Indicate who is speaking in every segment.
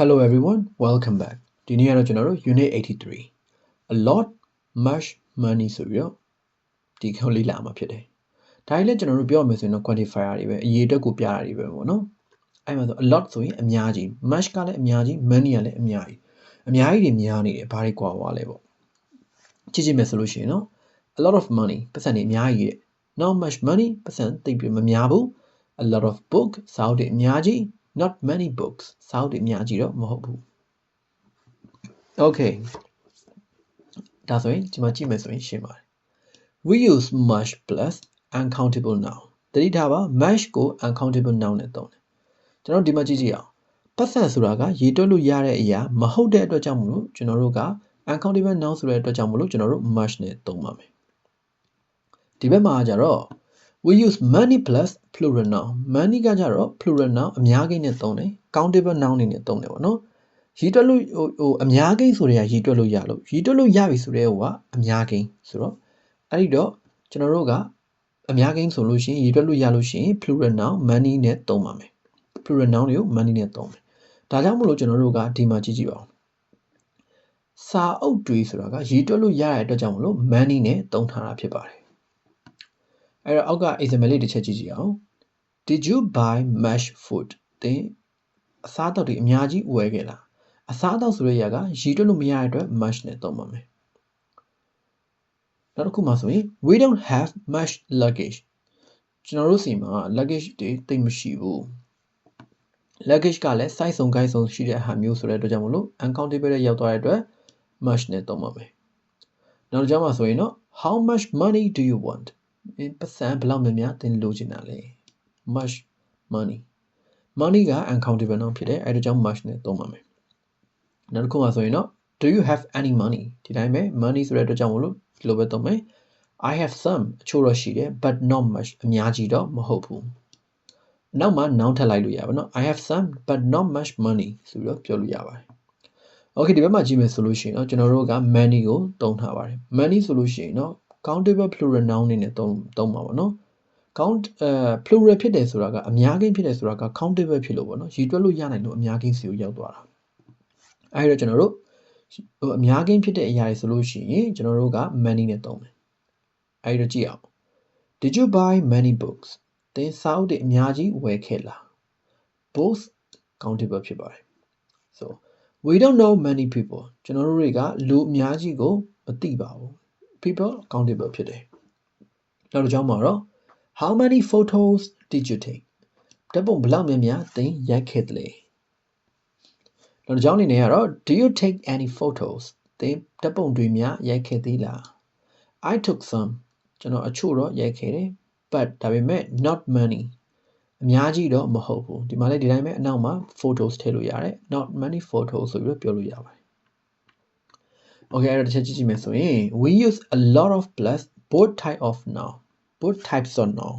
Speaker 1: Hello everyone, welcome back. ဒီနေ့ကတော့ကျွန်တော်တို့ Unit 83 A lot much money ဆိုပြီးတော့ဒီခေါင်းလေးလာမှာဖြစ်တယ်။ဒါကြီးလည်းကျွန်တော်တို့ပြောရမယ်ဆိုရင်တော့ quantifier တွေပဲအရေးအတွက်ကိုပြတာတွေပဲပေါ့နော်။အဲ့မှာဆို a lot ဆိုရင်အများကြီး much ကလည်းအများကြီး money ကလည်းအများကြီးအများကြီးတွေများနေတယ်ဘာတွေကွာသွားလဲပေါ့။ကြည့်ကြည့်မယ်ဆိုလို့ရှိရင်နော် a lot of money ပတ်စံတွေအများကြီးတဲ့ not much money ပတ်စံသိပ်ပြီးမများဘူး a lot of book စာအုပ်တွေအများကြီး not many books စာအုပ်တွေအများကြီးတော့မဟုတ်ဘူး okay ဒါဆိုရင်ဒီမှာကြည့်မယ်ဆိုရင်ရှင်းပါတယ် we use much plus uncountable noun တတိထားပါ much ကို uncountable noun နဲ့သုံးတယ်ကျွန်တော်ဒီမှာကြည့်ကြည့်အောင်ပတ်စံဆိုတာကရေတွက်လို့ရတဲ့အရာမဟုတ်တဲ့အတွက်ကြောင့်မလို့ကျွန်တော်တို့က uncountable noun ဆိုတဲ့အတွက်ကြောင့်မလို့ကျွန်တော်တို့ much နဲ့သုံးပါမယ်ဒီဘက်မှာကျတော့ we use money plus plural noun money ကကြတော့ plural noun အများကြီးနဲ့သုံးတယ် countable noun နေနဲ့သုံးတယ်ပေါ့နော်ရည်တွက်လို့ဟိုဟိုအများကြီးဆိုတဲ့ကရည်တွက်လို့ရလို့ရည်တွက်လို့ရပြီဆိုတဲ့ဟိုကအများကြီးဆိုတော့အဲ့ဒီတော့ကျွန်တော်တို့ကအများကြီးဆိုလို့ရှိရင်ရည်တွက်လို့ရလို့ရှိရင် plural noun money နဲ့သုံးပါမယ် plural noun တွေကို money နဲ့သုံးမယ်ဒါကြောင့်မလို့ကျွန်တော်တို့ကဒီမှာကြည့်ကြည့်ပါဦးစာအုပ်တွေဆိုတာကရည်တွက်လို့ရတဲ့အတွက်ကြောင့်မလို့ money နဲ့သုံးထားတာဖြစ်ပါတယ် အဲ့တော့အောက်က example လေးတစ်ချက်ကြည့်ကြည့်အောင် Did you buy much food သင်အစားအသောက်တွေအများကြီးဝယ်ခဲ့လားအစားအသောက်ဆိုတဲ့ຢာကရည်တွက်လို့မရတဲ့အတွက် much နဲ့သုံးပါမယ်နောက်တစ်ခုမှဆိုရင် we don't have much luggage ကျွန်တော်တို့စီမှာ luggage တွေတိတ်မရှိဘူး luggage ကလည်း size စုံ guide စုံရှိတဲ့ဟာမျိုးဆိုတဲ့အတွက်ကြောင့်မလို့ uncountable ရဲ့ရောက်သွားတဲ့အတွက် much နဲ့သုံးပါမယ်နောက်တစ်ကြောင်းမှဆိုရင်တော့ how much money do you want ပတ်စံဘယ်လောက်များများသင်လိုချင်တာလဲ much money money က uncountable noun ဖြစ်တယ်အဲဒါကြောင့် much နဲ့သုံးပါမယ်နောက်တစ်ခုမှဆိုရင်တော့ do you have any money ဒီတိုင်းပဲ money ဆိုတဲ့အတွက်ကြောင့်မလို့ဒီလိုပဲသုံးမယ် I have some အချို့တော့ရှိတယ် but not much အများကြီးတော့မဟုတ်ဘူးနောက်မှ noun ထပ်လိုက်လို့ရပါတော့ I have some but not much money ဆိုပြီးတော့ပြောလို့ရပါတယ် Okay ဒီဘက်မှာကြည့်မယ်ဆိုလို့ရှိရင်တော့ကျွန်တော်တို့က money ကိုသုံးထားပါတယ် money ဆိုလို့ရှိရင်တော့ countable plural noun အနေနဲ့သုံးသုံးပါပါနော် count အဲ plural ဖြစ်တယ်ဆိုတာကအများကြီးဖြစ်တယ်ဆိုတာက countable ဖြစ်လို့ပေါ့နော်ရည်တွက်လို့ရနိုင်လို့အများကြီးစီကိုရောက်သွားတာအဲဒီတော့ကျွန်တော်တို့ဟိုအများကြီးဖြစ်တဲ့အရာတွေဆိုလို့ရှိရင်ကျွန်တော်တို့က money နဲ့သုံးမယ်အဲဒီတော့ကြည့်အောင် Did you buy many books သင်စာအုပ်တွေအများကြီးဝယ်ခဲ့လား both countable ဖြစ်ပါတယ် so we don't know many people ကျွန်တော်တို့တွေကလူအများကြီးကိုမသိပါဘူး people countable ဖြစ်တယ်နောက်တစ်ကြောင်းမှာတော့ how many photos did you take ဓာတ်ပုံဘယ်လောက်များများသင်ရိုက်ခဲ့သလဲနောက်တစ်ကြောင်းအနေနဲ့ကတော့ do you take any photos သင်ဓာတ်ပုံတွေများရိုက်ခဲ့သေးလား I took some ကျွန်တော်အချို့တော့ရိုက်ခဲ့တယ် but ဒါပေမဲ့ not many အများကြီးတော့မဟုတ်ဘူးဒီမှာလည်းဒီတိုင်းပဲအနောက်မှာ photos ထည့်လို့ရတယ် not many photos ဆိုပြီးတော့ပြောလို့ရပါတယ် okay အဲ့တော့တစ်ချက်ကြည့်ကြည့်မယ်ဆိုရင် we use a lot of plus both type of noun both types of noun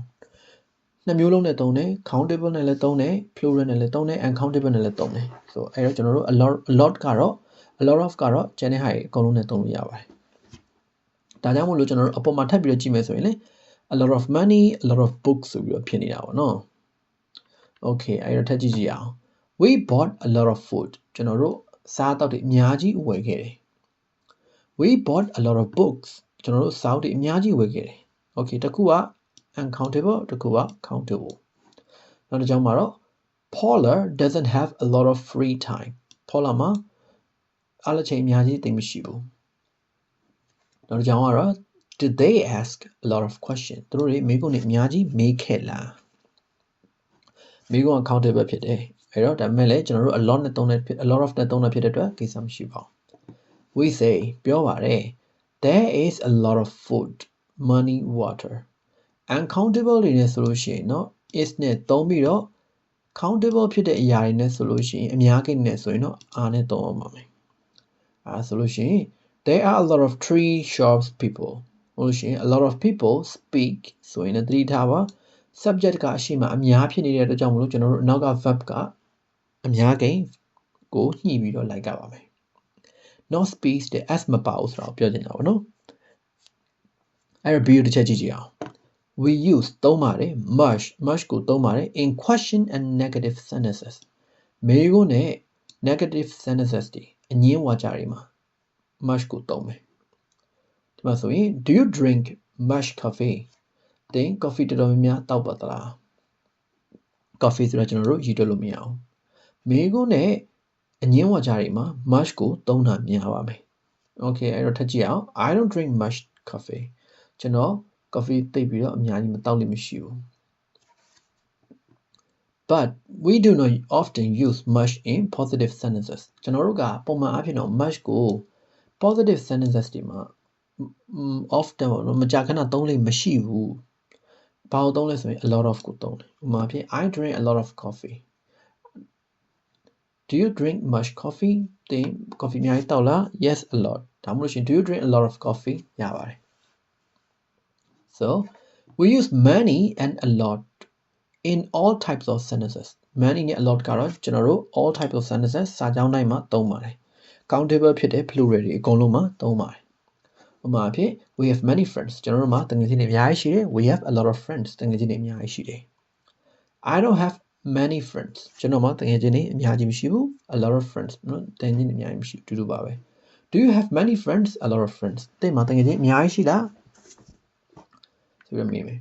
Speaker 1: နှစ်မျိုးလုံးနဲ့သုံးတယ် countable နဲ့လည်းသုံးတယ် plural နဲ့လည်းသုံးတယ် uncountable နဲ့လည်းသုံးတယ်ဆိုအဲ့တော့ကျွန်တော်တို့ a lot a lot ကတော့ a lot of ကတော့ကျန်တဲ့ဟာတွေအကုန်လုံးနဲ့သုံးလို့ရပါတယ်ဒါကြောင့်မို့လို့ကျွန်တော်တို့အပေါ်မှာထပ်ပြီးတော့ကြည့်မယ်ဆိုရင်လေ a lot of money a lot of books ဆိုပြီးတော့ဖြစ်နေတာပေါ့နော် okay အဲ့တော့ထပ်ကြည့်ကြည့်အောင် we bought a lot of food ကျွန်တော်တို့စားတောက်တွေအများကြီးဝယ်ခဲ့တယ် we bought a lot of books ကျွန်တော်တို့စာအုပ်တွေအများကြီးဝယ်ခဲ့တယ် okay တစ်ခုက uncountable တစ်ခုက countable နောက်တစ်ကြောင်းမှာတော့ Paula doesn't have a lot of free time Paula မှာအားလချိန်အများကြီးသိမရှိဘူးနောက်တစ်ကြောင်းကတော့ did they ask a lot of question သူတို့တွေမိကုန်းတွေအများကြီးမေးခဲ့လားမိကုန်း countable ဖြစ်တယ်အဲ့တော့ဒါပေမဲ့လည်းကျွန်တော်တို့ a lot နဲ့သုံးတဲ့ a lot of နဲ့သုံးတဲ့ဖြစ်တဲ့အတွက်ကိစ္စမရှိပါဘူး we say ပြောပါတယ် there is a lot of food money water uncountable တွေနဲ့ဆိုလို့ရှိရင်เนาะ is နဲ့သုံးပြီးတော့ countable ဖြစ်တဲ့အရာတွေနဲ့ဆိုလို့ရှိရင်အများကြီးနဲ့ဆိုရင်တော့ are နဲ့သုံးအောင်ပါမယ်အဲဆိုလို့ရှိရင် there are a lot of tree shops people ဟိုလို့ရှိရင် a lot of people speak ဆိုရင်လည်းသတိထားပါ subject ကအရှိမအများဖြစ်နေတဲ့အတွက်ကြောင့်မလို့ကျွန်တော်တို့အနောက်က verb ကအများကိန်းကိုညှိပြီးတော့လိုက်ကပါမယ် not speaks တဲ့ s မပါဘူးဆိုတော့ပြောချင်တာပေါ့နော်အဲ့တော့ video တစ်ချက်ကြည့်ကြည့်အောင် we use သုံးပါတယ် much much ကိုသုံးပါတယ် in question and negative sentences မေးခွန်းနဲ့ negative sentences တွေအငင်းဝါကြတွေမှာ much ကိုသုံးမယ်ဒီမှာဆိုရင် do you drink much coffee သင် coffee တော်တော်များများတောက်ပါသလား coffee ဆိုတော့ကျွန်တော်တို့ရည်တွက်လို့မရအောင်မေးခွန်းနဲ့ အငင်းဝါကြတွေမှာ much ကိုသုံးတာများပါမယ် okay အဲ့တော့ထပ်ကြည့်အောင် I don't drink much coffee ကျွန်တော် coffee သိပ်ပြီးတော့အများကြီးမတောက်လို့မရှိဘူး but we do not often use much in positive sentences ကျွန်တော်တို့ကပုံမှန်အားဖြင့်တော့ much ကို positive sentences တွေမှာ often ပေါ့နော်မကြာခဏသုံးလို့မရှိဘူးဘာလို့သုံးလဲဆိုရင် a lot of ကိုသုံးတယ်ဥပမာဖြင့် I drink a lot of coffee do you drink much coffee သင် coffee အများကြီးတောက်လား yes a lot ဒါမှမဟုတ်ရှင် do you drink a lot of coffee ရပါတယ် so we use many and a lot in all types of sentences many နဲ့ a lot ကတော့ကျွန်တော်တို့ all types of sentences စာကြောင်းတိုင်းမှာသုံးပါတယ် countable ဖြစ်တဲ့ plural တွေအကုန်လုံးမှာသုံးပါတယ်ဥပမာအဖြစ် we have many friends ကျွန်တော်တို့မှာတကယ်ချင်းတွေအများကြီးရှိတယ် we have a lot of friends တကယ်ချင်းတွေအများကြီးရှိတယ် I don't have many friends ကျွန်တော်မှာတကယ်ချင်းတွေအများကြီးမရှိဘူး a lot of friends နော်တကယ်ချင်းတွေအများကြီးမရှိတူတူပါပဲ Do you have many friends a lot of friends တဲ့မှာတကယ်ချင်းအများကြီးရှိလားဆိုပြီးမေးမယ်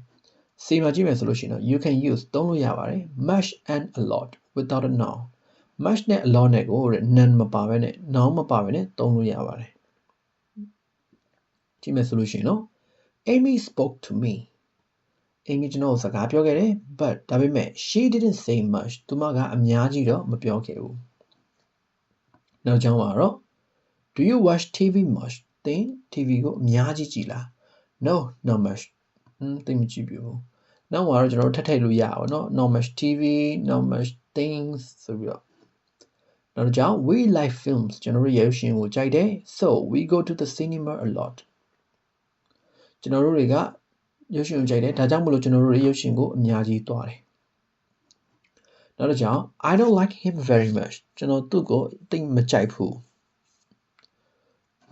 Speaker 1: စီမှာကြည့်မယ်ဆိုလို့ရှိရင်တော့ you can use သုံးလို့ရပါတယ် much and a lot without a noun much နဲ့ a lot နဲ့ကို noun မပါဘဲနဲ့ noun မပါဘဲနဲ့သုံးလို့ရပါတယ်ကြည့်မယ်ဆိုလို့ရှိရင်နော် Amy spoke to me Amy ကျွန်တော်စကားပြောခဲ့တယ် but ဒါပေမဲ့ she didn't say much သူမကအများကြီးတော့မပြောခဲ့ဘူးနောက်ကြောင်းပါတော့ Do you watch TV much သင် TV ကိုအများကြီးကြည့်လား No not much ဟမ်သိမကြည့်ဘူးနောက်မှာတော့ကျွန်တော်တို့ထပ်ထည့်လို့ရအောင်เนาะ not much TV not much things ဆိုပြီးတော့နောက်တစ်ကြောင်း we like films ကျွန်တော်တို့ရုပ်ရှင်ကိုကြိုက်တယ် so we go to the cinema a lot ကျွန်တော်တို့တွေက ရုပ်ရှင်ကိုကြိုက်တယ်ဒါကြောင့်မလို့ကျွန်တော်တို့ရုပ်ရှင်ကိုအများကြီးသွားတယ်နောက်တစ်ကြောင်း I don't like him very much ကျွန်တော်သူ့ကိုတိတ်မကြိုက်ဘူး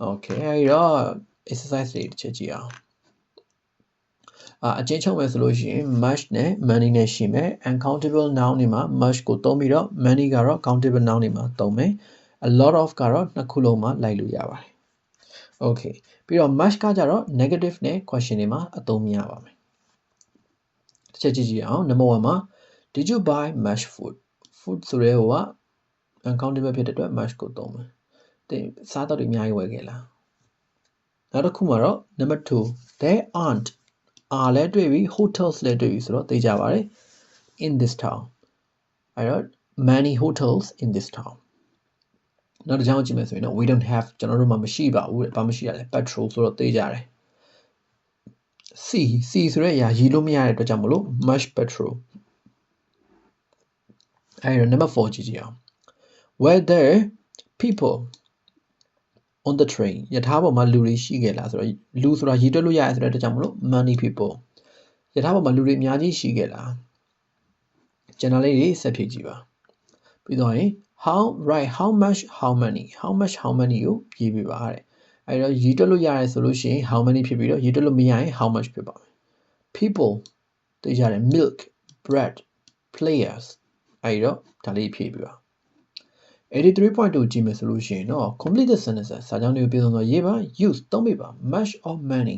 Speaker 1: Okay အဲ့တော့ exercise တွေတစ်ချက်ကြည့်အောင်အာအချင်းချုပ်မယ်ဆိုလို့ရှိရင် much နဲ့ money နဲ့ရှိမယ် uncountable noun တွေမှာ much ကိုသုံးပြီးတော့ money ကတော့ countable noun တွေမှာသုံးမယ် a lot of ကတော့နှစ်ခုလုံးမှာလိုက်လို့ရပါတယ် okay ပြီးတော့ much ကကြတော့ negative နဲ့ question တွေမှာအသုံးမရပါမယ်တစ်ချက်ကြည့်ကြည့်အောင် number 1မှာ did you buy much food food ဆိုရဲဟိုက uncountable ဖြစ်တဲ့အတွက် much ကိုသုံးမယ်တင်စားတော့တွေအများကြီးဝယ်ခဲ့လားနောက်တစ်ခုမှာတော့ number 2 there aren't are လဲတွေ့ပြီ hotels လဲတွေ့ပြီဆိုတော့သိကြပါတယ် in this town အဲ့တော့ many hotels in this town နောက်တစ်ကြောင်းကြည့်မယ်ဆိုရင်တော့ we don't have ကျွန်တော်တို့မှာမရှိပါဘူးဘာမရှိရလဲ petrol ဆိုတော့သိကြတယ် C C ဆိုတဲ့အရာရည်လို့မရတဲ့အတွက်ကြောင့်မလို့ much petrol အဲ့တော့ number 4ကြည့်ကြည့်အောင် were there people on the train ယထာပေါ်မှာလူတွေရှိခဲ့လားဆိုတော့လူဆိုတာရည်တွက်လို့ရရဆိုတဲ့အတွက်ကြောင့်မလို့ many people ယထာပေါ်မှာလူတွေအများကြီးရှိခဲ့လားကျွန်တော်လေးတွေဆက်ဖြည့်ကြည့်ပါပြီးတော့ရင် how right how much how many how much how many ကိုရေးပြပါတဲ့အဲ့တော့ရည်တွက်လို့ရရဆိုလို့ရှိရင် how many ဖြစ်ပြီးတော့ရည်တွက်လို့မရရင် how much ဖြစ်ပါမယ် people သိကြတယ် milk bread players အဲ့တော့ဒါလေးဖြည့်ပြပါ83.2ကြည့်မယ်ဆိုလို့ရှိရင်တော့ complete the sentences စာကြောင်းတွေကိုပြည့်စုံစွာရေးပါ use သုံးပေးပါ much or many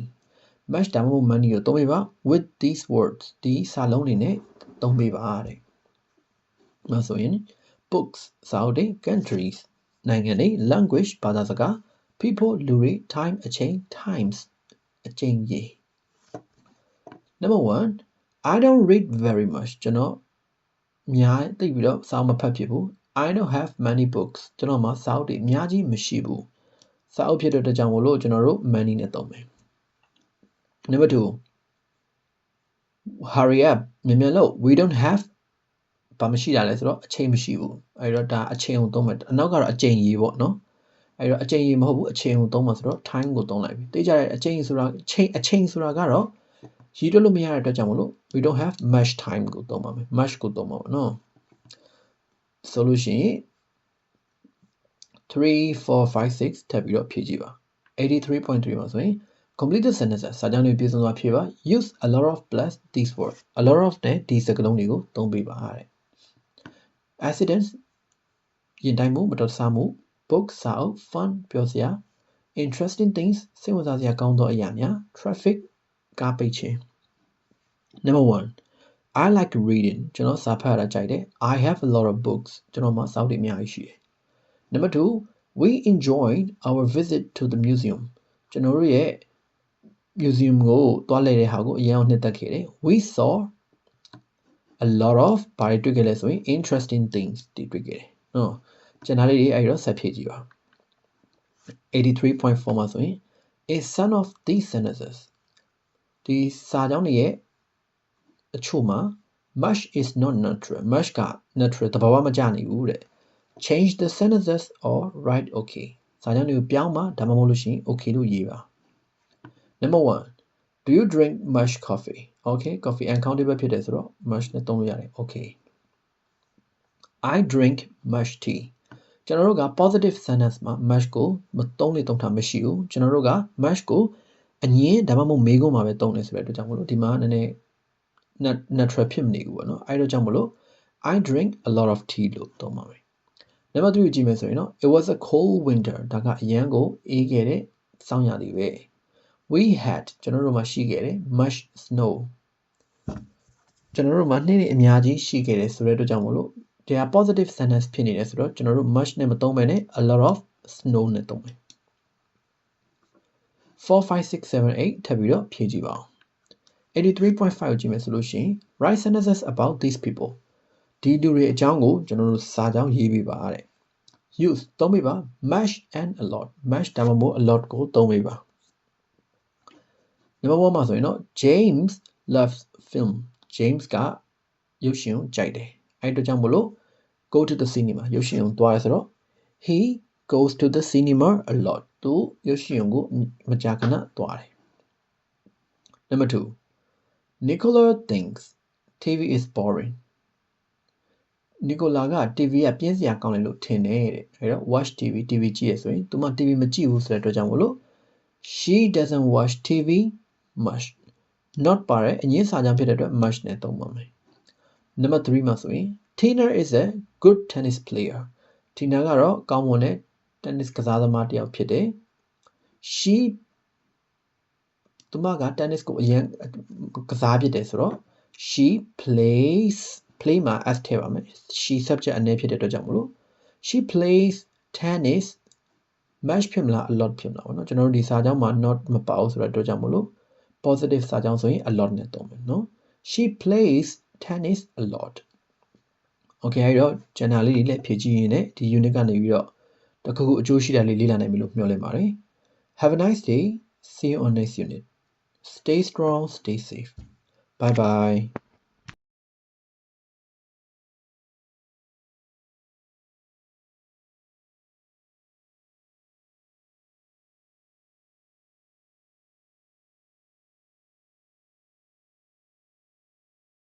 Speaker 1: much ဒါမှမဟုတ် many ကိုသုံးပေးပါ with these words ဒီစာလုံးတွေနဲ့သုံးပေးပါတဲ့။ဒါဆိုရင် books စာအုပ်တွေ countries နိုင်ငံတွေ language ဘာသာစကား people လူတွေ time အချိန် times အချိန်ရေ number 1 I don't read very much ကျွန်တော်များသိပြီးတော့စာမဖတ်ဖြစ်ဘူး I don't have many books ကျွန်တော်မှာစာအုပ်တွေအများကြီးမရှိဘူးစာအုပ်ဖြစ်တဲ့အတွက်ကြောင့်မလို့ကျွန်တော်တို့ many နဲ့သုံးမယ် number 2 hurry up မြန်မြန်လို့ we don't have ဘာမရှိတာလဲဆိုတော့အချိန်မရှိဘူးအဲ့တော့ဒါအချိန်ကိုသုံးမယ်အနောက်ကတော့အချိန်ကြီးပေါ့နော်အဲ့တော့အချိန်ကြီးမဟုတ်ဘူးအချိန်ကိုသုံးမှာဆိုတော့ time ကိုသုံးလိုက်ပြီသိကြတဲ့အချိန်ဆိုတာအချိန်အချိန်ဆိုတာကတော့ရည်တွက်လို့မရတဲ့အတွက်ကြောင့်မလို့ we don't have much time ကိုသုံးပါမယ် much ကိုသုံးပါပါနော်ဆိုလို့ရှိရင်3 4 5 6ထပ်ပြီးတော့ဖြည့်ကြည့်ပါ83.3မှာဆိုရင် complete the sentences စာကြောင်းတွေပြည့်စုံစွာဖြည့်ပါ use a lot of plus these words a lot of နဲ့ဒီစကားလုံးတွေကိုသုံးပေးပါတဲ့ accidents ရင်တိုင်းမှုမတော်တဆမှု book စာအုပ် fun ပျော်စရာ interesting things စိတ်ဝင်စားစရာကောင်းသောအရာများ traffic ကားပိတ်ခြင်း number 1 I like reading ကျွန်တော်စာဖတ်ရတာကြိုက်တယ် I have a lot of books ကျွန်တော်မှာစာအုပ်တွေအများကြီးရှိတယ် number 2 we enjoyed our visit to the museum ကျွန်တော်တို့ရဲ့ museum ကိုတွားလဲတဲ့ဟာကိုအရင်အောင်နှစ်သက်ခဲ့တယ် we saw a lot of ဘာတွေတွေ့ခဲ့လဲဆိုရင် interesting things တွေတွေ့ခဲ့တယ်နော်ကျန်တာလေးတွေအဲ့တော့ဆက်ဖြည့်ကြည့်ပါ83.4မှာဆိုရင် a son of these sentences ဒီစာကြောင်းတွေရဲ့အချို့မှာ much is not natural much က natural တဘာဝမကျနိုင်ဘူးတဲ့ change the sentences or write okay စာကြောင်းတွေကိုပြောင်းပါဒါမှမဟုတ်လို့ရှိရင် okay လို့ရေးပါ number 1 do you drink much coffee okay coffee uncountable ဖြစ်တယ်ဆိုတော့ much နဲ့သုံးလို့ရတယ် okay i drink much tea ကျွန်တော်တို့က positive sentence မှာ much ကိုမသုံးလေသုံးတာမရှိဘူးကျွန်တော်တို့က much ကိုအငင်းဒါမှမဟုတ်မေးခွန်းမှာပဲသုံးတယ်ဆိုတဲ့အတွက်ကြောင့်မလို့ဒီမှာနည်းနည်း natural ဖြစ်မနေဘူးပေါ့နော်အဲ့တော့ကြောင့်မလို့ I drink a lot of tea လို့သုံးပါမယ်နံပါတ်3ကိုကြည့်မယ်ဆိုရင်တော့ it was a cold winter ဒါကအရန်ကိုအေးခဲ့တဲ့စောင်းရသည်ပဲ we had ကျွန်တော်တို့မှာရှိခဲ့တယ် much snow ကျွန်တော်တို့မှာနှင်းတွေအများကြီးရှိခဲ့တယ်ဆိုတဲ့အတွက်ကြောင့်မလို့ဒါ positive sentence ဖြစ်နေတယ်ဆိုတော့ကျွန်တော်တို့ much နဲ့မသုံးဘဲနဲ့ a lot of snow နဲ့သုံးမယ်4 5 6 7 8ထပ်ပြီးတော့ဖြည့်ကြည့်ပါဦး83.5ကိုကြည့်မယ်ဆိုလို့ရှိရင် write sentences about these people ဒီလူတွေအကြောင်းကိုကျွန်တော်တို့စာကြောင်းရေးပြပါတဲ့ use သုံးပြပါ mash and a lot mash ဒါမှမဟုတ် a lot ကိုသုံးပြပါ number 1မှာဆိုရင်တော့ James loves film James ကရုပ်ရှင်ကိုကြိုက်တယ်အဲ့အတွက်ကြောင့်မလို့ go to the cinema ရုပ်ရှင်ကိုသွားရဆိုတော့ he goes to the cinema a lot သူရုပ်ရှင်ကိုမကြာခဏသွားတယ် number 2 Nicola thinks TV is boring နီကိုလာက TV ကပြင်းစရာကောင်းတယ်လို့ထင်တယ်တဲ့အဲတော့ watch TV TV ကြည့်ရဆိုရင်သူမ TV မကြည့်ဘူးဆိုတဲ့အတွက်ကြောင့်မလို့ she doesn't watch TV much not ပါတဲ့အငင်းစာကြောင့်ဖြစ်တဲ့အတွက် much နဲ့သုံးပါမယ် number 3မှာဆိုရင် Tina is a good tennis player Tina ကတော့ကောင်းမွန်တဲ့ tennis ကစားသမားတစ်ယောက်ဖြစ်တယ် she သူမက tennis ကိုအရင်ကစားဖြစ်တယ်ဆိုတော့ she plays play မှာ s ထည့်ပါမယ် she subject အနေဖြစ်တဲ့အတွက်ကြောင့်မလို့ she plays tennis match ဖြစ်မလား a lot ဖြစ်မလားပေါ့နော်ကျွန်တော်တို့ဒီစာကြောင်းမှာ not မပါဘူးဆိုတဲ့အတွက်ကြောင့်မလို့ positive စာကြောင်းဆိုရင် a lot နဲ့သုံးမယ်နော် she plays tennis a lot okay အဲ့တော့ channel လေးတွေလည်းဖြည့်ကြည့်ရင်လည်းဒီ unit ကနေပြီးတော့တခုခုအကျိုးရှိတာလေးလေ့လာနိုင်ပြီလို့မျှော်လင့်ပါတယ် have a nice day see you on next unit stay strong stay safe bye bye